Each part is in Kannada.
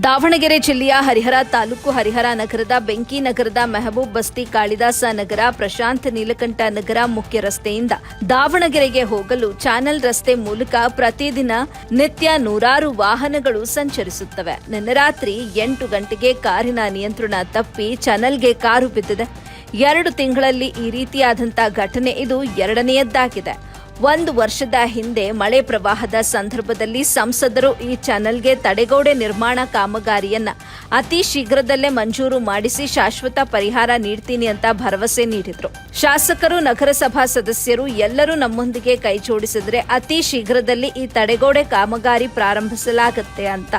ದಾವಣಗೆರೆ ಜಿಲ್ಲೆಯ ಹರಿಹರ ತಾಲೂಕು ಹರಿಹರ ನಗರದ ಬೆಂಕಿ ನಗರದ ಮೆಹಬೂಬ್ ಬಸ್ತಿ ಕಾಳಿದಾಸ ನಗರ, ಪ್ರಶಾಂತ್ ನೀಲಕಂಠ ನಗರ ಮುಖ್ಯ ರಸ್ತೆಯಿಂದ ದಾವಣಗೆರೆಗೆ ಹೋಗಲು ಚಾನೆಲ್ ರಸ್ತೆ ಮೂಲಕ ಪ್ರತಿದಿನ ನಿತ್ಯ ನೂರಾರು ವಾಹನಗಳು ಸಂಚರಿಸುತ್ತವೆ. ನಿನ್ನೆ ರಾತ್ರಿ ಎಂಟು ಗಂಟೆಗೆ ಕಾರಿನ ನಿಯಂತ್ರಣ ತಪ್ಪಿ ಚಾನೆಲ್ಗೆ ಕಾರು ಬಿದ್ದಿದೆ. ಎರಡು ತಿಂಗಳಲ್ಲಿ ಈ ರೀತಿಯಾದಂಥ ಘಟನೆ ಇದು ಎರಡನೆಯದ್ದಾಗಿದೆ. ಒಂದು ವರ್ಷದ ಹಿಂದೆ ಮಳೆ ಪ್ರವಾಹದ ಸಂದರ್ಭದಲ್ಲಿ ಸಂಸದರು ಈ ಚಾನೆಲ್ಗೆ ತಡೆಗೋಡೆ ನಿರ್ಮಾಣ ಕಾಮಗಾರಿಯನ್ನ ಅತಿ ಶೀಘ್ರದಲ್ಲೇ ಮಂಜೂರು ಮಾಡಿಸಿ ಶಾಶ್ವತ ಪರಿಹಾರ ನೀಡ್ತೀನಿ ಅಂತ ಭರವಸೆ ನೀಡಿದ್ರು. ಶಾಸಕರು, ನಗರಸಭಾ ಸದಸ್ಯರು ಎಲ್ಲರೂ ನಮ್ಮೊಂದಿಗೆ ಕೈ ಜೋಡಿಸಿದ್ರೆ ಅತಿ ಶೀಘ್ರದಲ್ಲಿ ಈ ತಡೆಗೋಡೆ ಕಾಮಗಾರಿ ಪ್ರಾರಂಭಿಸಲಾಗುತ್ತೆ ಅಂತ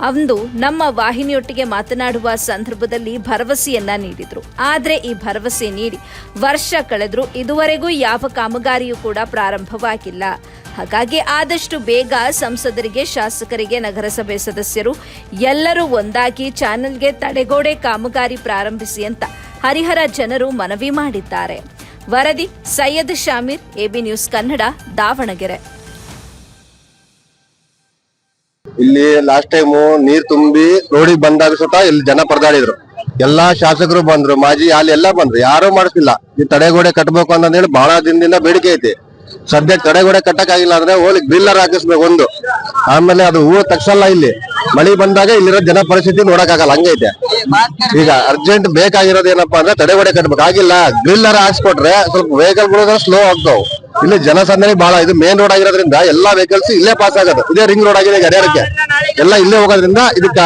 ಅಂದು ನಮ್ಮ ವಾಹಿನಿಯೊಟ್ಟಿಗೆ ಮಾತನಾಡುವ ಸಂದರ್ಭದಲ್ಲಿ ಭರವಸೆಯನ್ನ ನೀಡಿದ್ರು. ಆದ್ರೆ ಈ ಭರವಸೆ ನೀಡಿ ವರ್ಷ ಕಳೆದ್ರು ಇದುವರೆಗೂ ಯಾವ ಕಾಮಗಾರಿಯೂ ಕೂಡ ಪ್ರಾರಂಭವಾಗಿಲ್ಲ. ಹಾಗಾಗಿ ಆದಷ್ಟು ಬೇಗ ಸಂಸದರಿಗೆ, ಶಾಸಕರಿಗೆ, ನಗರಸಭೆ ಸದಸ್ಯರು ಎಲ್ಲರೂ ಒಂದಾಗಿ ಚಾನೆಲ್ಗೆ ತಡೆಗೋಡೆ ಕಾಮಗಾರಿ ಪ್ರಾರಂಭಿಸಿ ಅಂತ ಹರಿಹರ ಜನರು ಮನವಿ ಮಾಡಿದ್ದಾರೆ. ವರದಿ ಸೈಯದ್ ಶಾಮೀರ್, ಎಬಿ ನ್ಯೂಸ್ ಕನ್ನಡ, ದಾವಣಗೆರೆ. ಇಲ್ಲಿ ಲಾಸ್ಟ್ ಟೈಮ್ ನೀರ್ ತುಂಬಿ ರೋಡಿಗೆ ಬಂದಾಗ ಸುತ್ತ ಇಲ್ಲಿ ಜನ ಪರದಾಡಿದ್ರು. ಎಲ್ಲಾ ಶಾಸಕರು ಬಂದ್ರು, ಮಾಜಿ ಅಲ್ಲಿ ಎಲ್ಲಾ ಬಂದ್ರು, ಯಾರು ಮಾಡಿಸಿಲ್ಲ ಈ ತಡೆಗೋಡೆ ಕಟ್ಬೇಕು ಅಂತ ಹೇಳಿ ಬಹಳ ದಿನದಿಂದ ಬೇಡಿಕೆ ಐತಿ. ಸದ್ಯ ತಡೆಗೋಡೆ ಕಟ್ಟಕ್ ಆಗಿಲ್ಲ ಅಂದ್ರೆ ಹೋಲಿ ಬಿಲ್ಲರ್ ಹಾಕಿಸ್ಬೇಕು ಒಂದು. ಆಮೇಲೆ ಅದು ಹೂವು ತಕ್ಷಲ್ಲ ಇಲ್ಲಿ. ಮಳಿ ಬಂದಾಗ ಇಲ್ಲಿರೋ ಜನ ಪರಿಸ್ಥಿತಿ ನೋಡಕ್ ಆಗಲ್ಲ ಹಂಗೈತೆ ಈಗ ಅರ್ಜೆಂಟ್ ಬೇಕಾಗಿರೋದು ಏನಪ್ಪಾ ಅಂದ್ರೆ ತಡೆಗೋಡೆ ಕಟ್ಬೇಕು. ಆಗಿಲ್ಲ ಗ್ರಿಲ್ಲರ್ ಹಾಕ್ಸ್ಕೊಟ್ರೆ ಸ್ವಲ್ಪ ವೆಹಿಕಲ್ ಬಿಡೋದ್ರೆ ಸ್ಲೋ ಆಗ್ತಾವ್. ಇಲ್ಲಿ ಜನಸಂದಣಿ ಬಹಳ ಇದು ಮೇನ್ ರೋಡ್ ಆಗಿರೋದ್ರಿಂದ ಎಲ್ಲಾ ವೆಹಿಕಲ್ಸ್ ಇಲ್ಲೇ ಪಾಸ್ ಆಗೋದು. ಇದೇ ರಿಂಗ್ ರೋಡ್ ಆಗಿದೆ ಗಡಿಯಾರಕ್ಕೆ. ಎಲ್ಲ ಇಲ್ಲೇ ಹೋಗೋದ್ರಿಂದ ಇದಕ್ಕ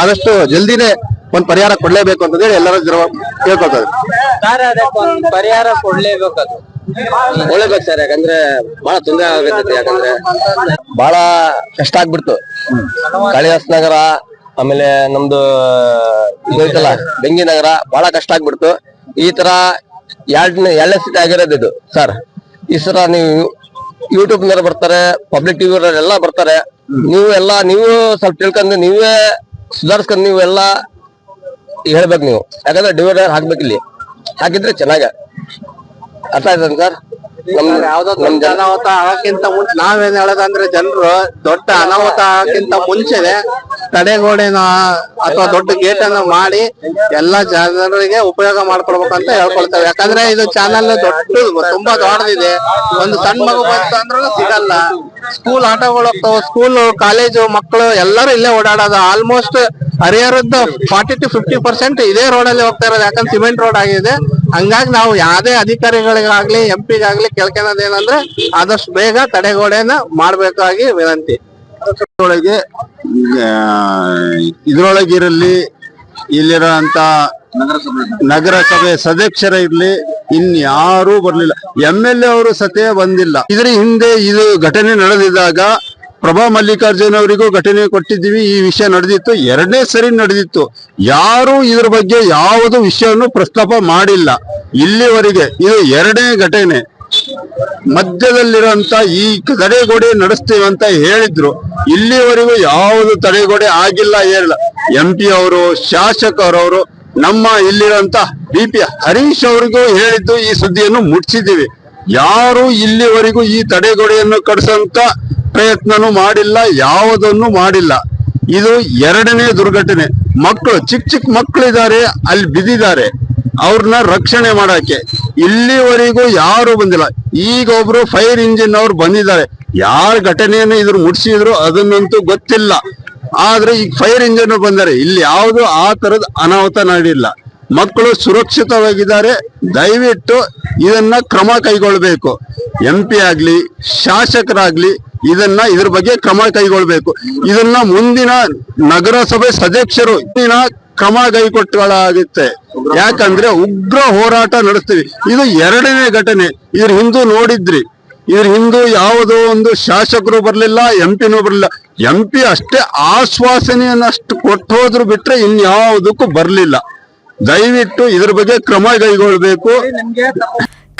ಆದಷ್ಟು ಜಲ್ದಿನೇ ಒಂದ್ ಪರಿಹಾರ ಕೊಡ್ಲೇಬೇಕು ಅಂತ ಹೇಳಿ ಎಲ್ಲರೂ ಜನ ಕೇಳ್ಕೊತಾರೆ ಸರ್ ಅದಕ್ಕೆ ಒಂದು ಪರಿಹಾರ ಕೊಡ್ಲೇಬೇಕು ಅದು. ಒಳ್ಳೇಬೇಕು ಸರ್ ಯಾಕಂದ್ರೆ ಬಹಳ ತೊಂದರೆ ಆಗತ್ತೆ ಯಾಕಂದ್ರೆ ಬಹಳ ಕಷ್ಟ ಆಗ್ಬಿಡ್ತು. ಕಾಳಿದಾಸ್ ನಗರ ಆಮೇಲೆ ನಮ್ದು ಇದಲ್ಲ ಬೆಂಗಿ ನಗರ ಬಹಳ ಕಷ್ಟ ಆಗ್ಬಿಡ್ತು. ಈ ತರ ಎರಡನೇ ಎರಡನೇ ಸಿಟಿ ಆಗಿರೋದು ಇದು ಸರ್. ಈ ನೀವು ಯೂಟ್ಯೂಬ್ನಲ್ಲಿ ಬರ್ತಾರೆ ಪಬ್ಲಿಕ್ ಟಿವಿ ಎಲ್ಲ ಬರ್ತಾರೆ. ನೀವು ಎಲ್ಲ, ನೀವು ಸ್ವಲ್ಪ ತಿಳ್ಕೊಂಡು ನೀವೇ ಸುಧಾರಿಸ್ಕೊಂಡು ನೀವು ಎಲ್ಲ ಹೇಳ್ಬೇಕು ನೀವು. ಯಾಕಂದ್ರೆ ಡಿವೈಡರ್ ಹಾಕ್ಬೇಕು ಇಲ್ಲಿ ಹಾಕಿದ್ರೆ ಚೆನ್ನಾಗ. ಅರ್ಥ ಆಯ್ತದ ಸರ್? ನಮ್ ಅನಾಹುತ ಆಗಕ್ಕಿಂತ ಮುಂಚೆ ನಾವೇನ್ ಹೇಳೋದಂದ್ರೆ ಜನರು ದೊಡ್ಡ ಅನಾಹುತ ಆಗಕ್ಕಿಂತ ಮುಂಚೆನೆ ತಡೆಗೋಡೆನ ಅಥವಾ ದೊಡ್ಡ ಗೇಟ್ ಅನ್ನ ಮಾಡಿ ಎಲ್ಲಾ ಜನರಿಗೆ ಉಪಯೋಗ ಮಾಡ್ಕೊಡ್ಬೇಕಂತ ಹೇಳ್ಕೊಳ್ತೇವೆ. ಯಾಕಂದ್ರೆ ಇದು ಚಾನಲ್ ದೊಡ್ಡ ತುಂಬಾ ದೊಡ್ಡದಿದೆ. ಒಂದು ಸಣ್ಣ ಮಗು ಬಂತು ಅಂದ್ರೂ ಸಿಗಲ್ಲ. ಸ್ಕೂಲ್ ಆಟೋಗಳು ಹೋಗ್ತಾವ ಸ್ಕೂಲ್ ಕಾಲೇಜು ಮಕ್ಕಳು ಎಲ್ಲರೂ ಇಲ್ಲೇ ಓಡಾಡೋದು. ಆಲ್ಮೋಸ್ಟ್ ಹರಿಹರದ್ದು ಫಾರ್ಟಿ ಟು ಫಿಫ್ಟಿ ಪರ್ಸೆಂಟ್ ಇದೇ ರೋಡ್ ಅಲ್ಲಿ ಹೋಗ್ತಾ ಇರೋದು. ಯಾಕಂದ್ರೆ ಸಿಮೆಂಟ್ ರೋಡ್ ಆಗಿದೆ. ಹಂಗಾಗಿ ನಾವು ಯಾವ್ದೇ ಅಧಿಕಾರಿಗಳಿಗಾಗ್ಲಿ ಎಂ ಪಿಗಾಗ್ಲಿ ಏನಂದ್ರೆ ಆದಷ್ಟು ಬೇಗ ತಡೆಗೋಡೆನ ಮಾಡ್ಬೇಕಾಗಿ ವಿನಂತಿ. ಒಳಗೆ ಇದ್ರೊಳಗಿರಲಿ ಇಲ್ಲಿರೋಂತ ನಗರಸಭೆ ಸದಸ್ಯರ ಇರ್ಲಿ, ಇನ್ಯಾರೂ ಬರ್ಲಿಲ್ಲ. ಎಂ ಎಲ್ ಎ ಅವರು ಸತೇ ಬಂದಿಲ್ಲ. ಇದ್ರ ಹಿಂದೆ ಇದು ಘಟನೆ ನಡೆದಿದ್ದಾಗ ಪ್ರಭಾ ಮಲ್ಲಿಕಾರ್ಜುನ್ ಅವರಿಗೂ ಘಟನೆ ಕೊಟ್ಟಿದ್ದೀವಿ. ಈ ವಿಷಯ ನಡೆದಿತ್ತು. ಎರಡನೇ ಸರಿ ನಡೆದಿತ್ತು. ಯಾರು ಇದ್ರ ಬಗ್ಗೆ ಯಾವುದು ವಿಷಯವನ್ನು ಪ್ರಸ್ತಾಪ ಮಾಡಿಲ್ಲ. ಇಲ್ಲಿವರೆಗೆ ಇದು ಎರಡನೇ ಘಟನೆ. ಮಧ್ಯದಲ್ಲಿರುವಂತ ಈ ತಡೆಗೋಡೆ ನಡೆಸ್ತೀವಿ ಅಂತ ಹೇಳಿದ್ರು. ಇಲ್ಲಿವರೆಗೂ ಯಾವುದು ತಡೆಗೋಡೆ ಆಗಿಲ್ಲ ಹೇಳಿಲ್ಲ. ಎಂ ಪಿ ಅವರು ಶಾಸಕರವರು ನಮ್ಮ ಇಲ್ಲಿರುವಂತ ಬಿ ಪಿ ಹರೀಶ್ ಅವರಿಗೂ ಹೇಳಿದ್ದು ಈ ಸುದ್ದಿಯನ್ನು ಮುಟ್ಟಿಸಿದ್ದೀವಿ ಯಾರು ಇಲ್ಲಿವರೆಗೂ ಈ ತಡೆಗೋಡೆಯನ್ನು ಕಡಿಸಂತ ಪ್ರಯತ್ನನೂ ಮಾಡಿಲ್ಲ, ಯಾವುದನ್ನು ಮಾಡಿಲ್ಲ. ಇದು ಎರಡನೇ ದುರ್ಘಟನೆ. ಮಕ್ಕಳು ಚಿಕ್ಕ ಚಿಕ್ಕ ಮಕ್ಕಳಿದ್ದಾರೆ, ಅಲ್ಲಿ ಬಿದ್ದಿದ್ದಾರೆ. ಅವ್ರನ್ನ ರಕ್ಷಣೆ ಮಾಡಕ್ಕೆ. ಇಲ್ಲಿವರೆಗೂ ಯಾರು ಬಂದಿಲ್ಲ. ಈಗ ಒಬ್ರು ಫೈರ್ ಇಂಜಿನ್ ಅವ್ರು ಬಂದಿದ್ದಾರೆ. ಯಾರ ಘಟನೆಯನ್ನು ಇದ್ರ ಮುಟ್ಸಿದ್ರು ಅದನ್ನಂತೂ ಗೊತ್ತಿಲ್ಲ. ಆದ್ರೆ ಈಗ ಫೈರ್ ಇಂಜಿನ್ ಬಂದಾರೆ ಇಲ್ಲಿ ಯಾವುದು ಆ ತರದ ಅನಾಹುತ ನಡೆಯಿಲ್ಲ ಮಕ್ಕಳು ಸುರಕ್ಷಿತವಾಗಿದ್ದಾರೆ. ದಯವಿಟ್ಟು ಇದನ್ನ ಕ್ರಮ ಕೈಗೊಳ್ಬೇಕು ಎಂ ಪಿ ಆಗ್ಲಿ, ಶಾಸಕರಾಗ್ಲಿ ಇದನ್ನ ಇದ್ರ ಬಗ್ಗೆ ಕ್ರಮ ಕೈಗೊಳ್ಬೇಕು. ಇದನ್ನ ಮುಂದಿನ ನಗರಸಭೆ ಸದಸ್ಯರು ಇಂದಿನ ಕ್ರಮ ಕೈಗೊಟ್ಟಲಾಗುತ್ತೆ ಯಾಕಂದ್ರೆ ಉಗ್ರ ಹೋರಾಟ ನಡೆಸ್ತೀವಿ. ಇದು ಎರಡನೇ ಘಟನೆ. ಇದ್ರ ಹಿಂದೂ ನೋಡಿದ್ರಿ. ಇದ್ರ ಹಿಂದೂ ಯಾವುದೋ ಒಂದು ಶಾಸಕರು ಬರಲಿಲ್ಲ, ಎಂ ಪಿನೂ ಬರ್ಲಿಲ್ಲ. ಎಂ ಪಿ ಅಷ್ಟೇ ಆಶ್ವಾಸನೆಯನ್ನಷ್ಟು ಕೊಟ್ಟು ಹೋದ್ರು ಬಿಟ್ರೆ ಇನ್ಯಾವುದಕ್ಕೂ ಬರಲಿಲ್ಲ. ದಯವಿಟ್ಟು ಇದ್ರ ಬಗ್ಗೆ ಕ್ರಮ ಕೈಗೊಳ್ಬೇಕು.